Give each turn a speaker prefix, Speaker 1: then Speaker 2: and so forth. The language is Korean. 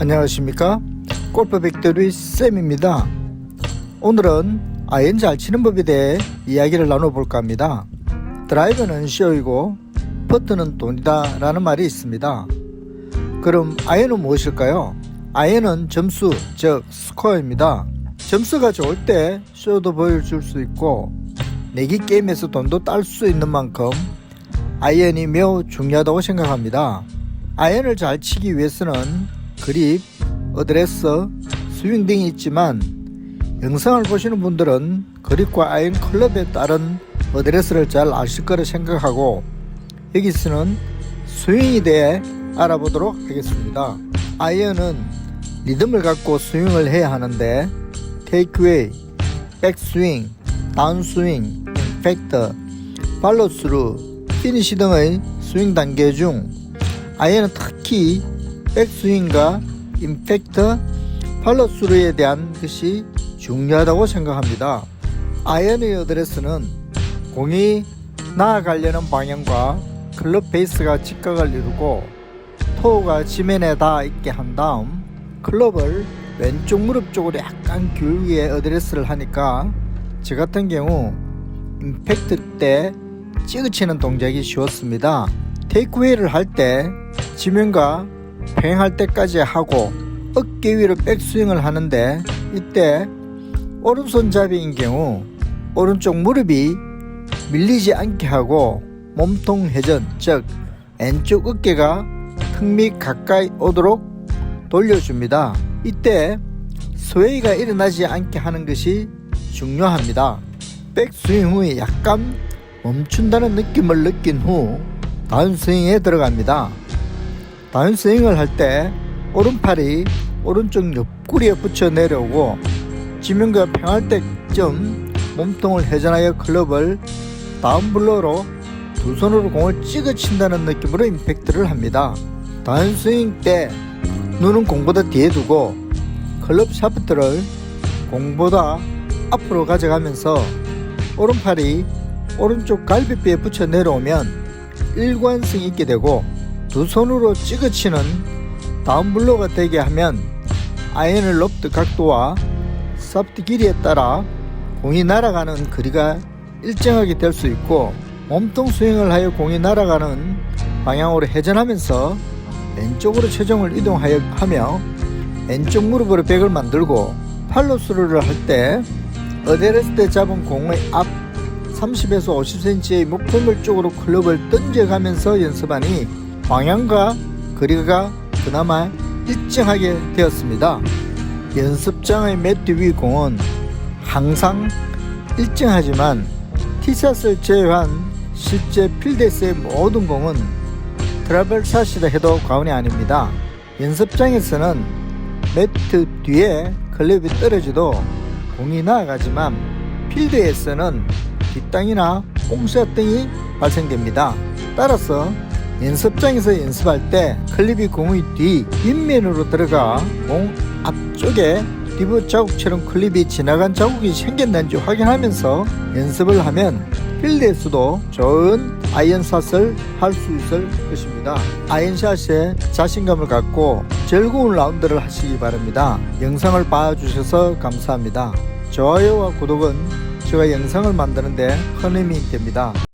Speaker 1: 안녕하십니까? 골프 백돌이 쌤입니다. 오늘은 아이언 잘 치는 법에 대해 이야기를 나눠볼까 합니다. 드라이버는 쇼이고 퍼트는 돈이다 라는 말이 있습니다. 그럼 아이언은 무엇일까요? 아이언은 점수 즉 스코어입니다. 점수가 좋을 때 쇼도 보여줄 수 있고 내기 게임에서 돈도 딸 수 있는 만큼 아이언이 매우 중요하다고 생각합니다. 아이언을 잘 치기 위해서는 그립, 어드레스, 스윙 등이 있지만 영상을 보시는 분들은 그립과 아이언 클럽에 따른 어드레스를 잘 아실 거라 생각하고 여기서는 스윙에 대해 알아보도록 하겠습니다. 아이언은 리듬을 갖고 스윙을 해야 하는데 테이크웨이, 백스윙, 다운스윙, 임팩트, 팔로스루, 피니시 등의 스윙 단계 중 아이언은 특히 백스윙과 임팩트, 팔로스루에 대한 것이 중요하다고 생각합니다. 아이언의 어드레스는 공이 나아가려는 방향과 클럽 베이스가 직각을 이루고 토우가 지면에 닿아 있게 한 다음 클럽을 왼쪽 무릎 쪽으로 약간 기울기에 어드레스를 하니까 저 같은 경우 임팩트 때 찌그치는 동작이 쉬웠습니다. 테이크웨이를 할 때 지면과 횡할 때까지 하고 어깨 위로 백스윙을 하는데 이때 오른손잡이인 경우 오른쪽 무릎이 밀리지 않게 하고 몸통 회전 즉 왼쪽 어깨가 턱밑 가까이 오도록 돌려줍니다. 이때 스웨이가 일어나지 않게 하는 것이 중요합니다. 백스윙 후에 약간 멈춘다는 느낌을 느낀 후 다운 스윙에 들어갑니다. 다운 스윙을 할 때 오른팔이 오른쪽 옆구리에 붙여 내려오고 지면과 평할 때쯤 몸통을 회전하여 클럽을 다운블로로 두 손으로 공을 찍어 친다는 느낌으로 임팩트를 합니다. 다운 스윙 때 눈은 공보다 뒤에 두고 클럽 샤프트를 공보다 앞으로 가져가면서 오른팔이 오른쪽 갈비뼈에 붙여 내려오면 일관성이 있게 되고 두 손으로 찍어치는 다운블로가 되게 하면 아이언을 높드 각도와 사프트 길이에 따라 공이 날아가는 거리가 일정하게 될 수 있고 몸통 스윙을 하여 공이 날아가는 방향으로 회전하면서 왼쪽으로 체중을 이동하여 하며 왼쪽 무릎으로 백을 만들고 팔로 스루를 할 때 어데레스 때 잡은 공의 앞 30에서 50cm의 목표물 쪽으로 클럽을 던져가면서 연습하니 방향과 거리가 그나마 일정하게 되었습니다. 연습장의 매트 위 공은 항상 일정하지만 티샷을 제외한 실제 필드에서의 모든 공은 트러블샷이라 해도 과언이 아닙니다. 연습장에서는 매트 뒤에 클럽이 떨어져도 공이 나아가지만 필드에서는 뒷땅이나 홈샷 등이 발생됩니다. 따라서 연습장에서 연습할 때 클립이 공의 뒤 윗면으로 들어가 공 앞쪽에 리브 자국처럼 클립이 지나간 자국이 생겼는지 확인하면서 연습을 하면 필드에서도 좋은 아이언샷을 할 수 있을 것입니다. 아이언샷에 자신감을 갖고 즐거운 라운드를 하시기 바랍니다. 영상을 봐주셔서 감사합니다. 좋아요와 구독은 제가 영상을 만드는데 큰 힘이 됩니다.